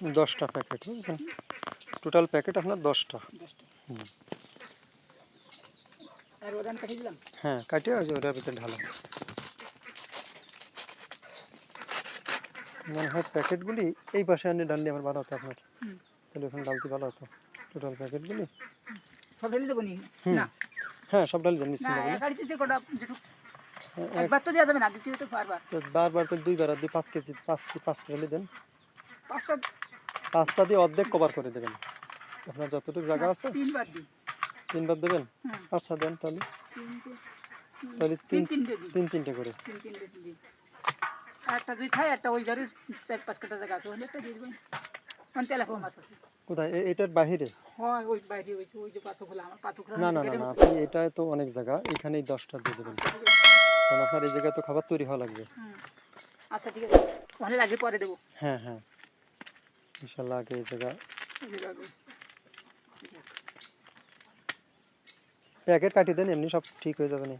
দশটা প্যাকেট বুঝছেন? Total packet আপনার দশটা। হ্যাঁ কাটিয়ে ওই যে ওটার ভিতরে ঢালা মনে হয় প্যাকেটগুলি এই পাশে আনি ডাললে আমার ভালো হতো আপনার। তাহলে ওখানে ডালতে ভালো হতো টোটাল প্যাকেটগুলি। সব ঢেলে দেবো না? হ্যাঁ সব ডাল দেন হ্যাঁ, এক- একবার তো দেওয়া যাবে না দ্বিতীয় তো বারবার। তো বারবার তো দুইবার দুই পাঁচ কেজি পাঁচ পাঁচ ডালি দেন। পাঁচটা পাঁচটা দিয়ে অর্ধেক কভার করে দেবেন। আপনার যতটুকু জায়গা আছে তিনবার দেবেন? আচ্ছা দেন তাহলে। তাহলে তিন তিন তিনটে তিন তিনটে করে। দিই আর একটা দুই খাই একটা ওই ধারে চার পাঁচ কাটা জায়গা আছে ওখানে একটা দিয়ে দেবেন। মানে কোথায়? এটার বাইরে ওই যে ওই যে পাথরগুলো আমার পাথরগুলো না না আপনি এটায় তো অনেক জায়গা এখানেই দশটা দিয়ে দেবেন। কারণ আপনার এই জায়গায় তো খাবার তৈরি হওয়া লাগবে। আচ্ছা ঠিক আছে। পরে দেবো। হ্যাঁ হ্যাঁ। ইনশাল্লাহ আগে এই জায়গা প্যাকেট কাটিয়ে দেন এমনি সব ঠিক হয়ে যাবে না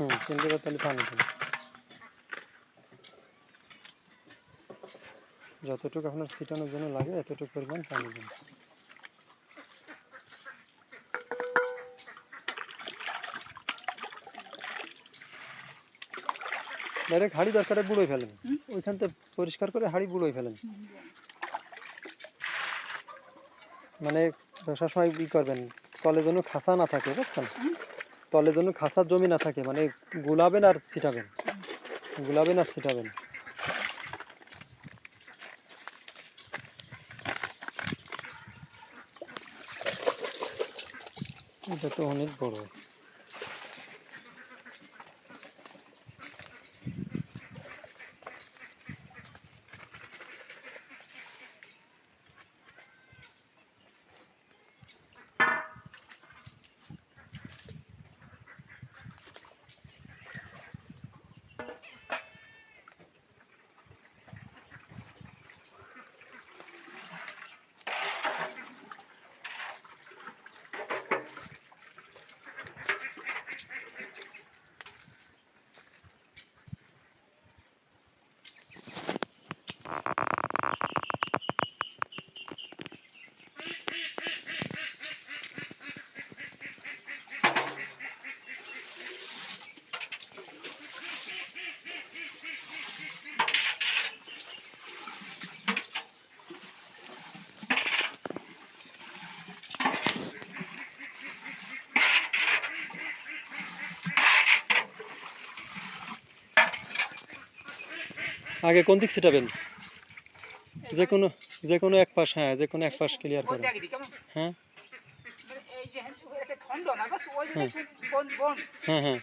হুম তাহলে পানি দেন যতটুকু আপনার ছিটানোর জন্য লাগে এতটুকু পরিমাণ পানি দিন। ডাইরেক্ট হাঁড়ি দরকারে বুড়োই ফেলেন। ওইখান থেকে পরিষ্কার করে হাঁড়ি বুড়োই ফেলেন। মানে সবসময় ই করবেন তলে যেন খাসা না থাকে বুঝছেন? হুম। জন্য খাসার জমি না থাকে মানে গুলাবেন আর ছিটাবেন গুলাবেন আর ছিটাবেন এটা তো অনেক বড় আগে কোন দিক ছিটাবেন? যে কোনো যে কোনো এক পাশ হ্যাঁ যে কোনো এক পাশ ক্লিয়ার কেমন? হ্যাঁ। মানে হ্যাঁ, হ্যাঁ হ্যাঁ।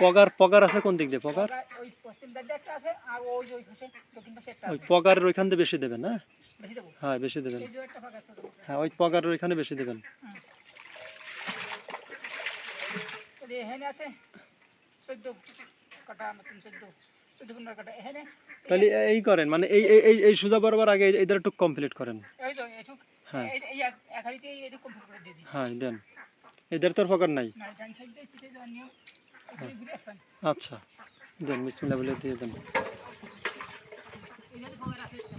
পগার পগার আছে কোন দিক দিয়ে? পগার? ওই। পগারের ওইখান দিয়ে বেশি দেবেন হ্যাঁ হ্যাঁ বেশি দেবেন। হ্যাঁ ওই পগারের ওইখানে বেশি দেবেন। তাহলে এই করেন মানে এই এই এই সোজা বরাবর আগে এই দ্বারা একটু কমপ্লিট করেন। হ্যাঁ। হ্যাঁ দেন। এদের তোর পগার নাই। আসবেন আচ্ছা। দেন বিসমিল্লাহ বলে দিয়ে দেন এখানে ফোকার আছে একটা।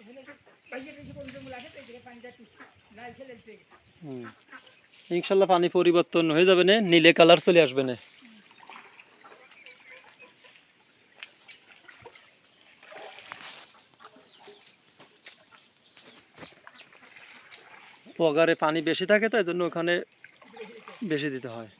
এখানে একটু বাইরে রেখে বন্ধ ফুল আছে তো এই জায়গায় পানিটা একটু লাল ফেলে দিতে গেছে। হুম। ইনশাল্লাহ পানি পরিবর্তন হয়ে যাবে না, নীলে কালার চলে আসবে না। পগারে পানি বেশি থাকে তো এই জন্য ওখানে বেশি দিতে হয়।